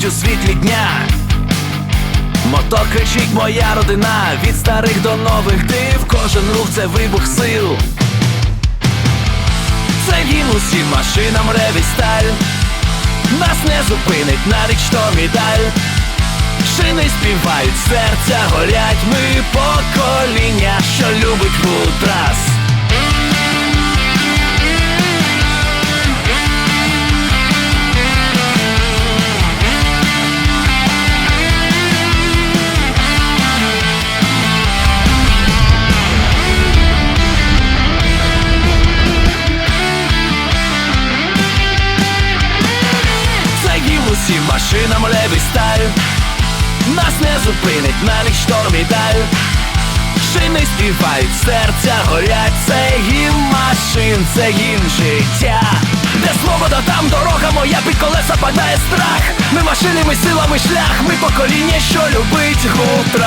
мить у світлі дня. Мото кричить моя родина від старих до нових див, кожен рух це вибух сил. Це гімн усім машинам реві сталь. Нас не зупинить навіть шторм і даль. Шини співають, серця горять. Ми покоління, що любить гутрас усім машинам левий сталь. Нас не зупинить навіть шторм і даль. Шини співають, серця горять. Це гімн машин, це гімн життя. Де свобода, там дорога моя під колеса падає страх. Ми машини, ми сила, ми шлях, ми покоління, що любить гутрас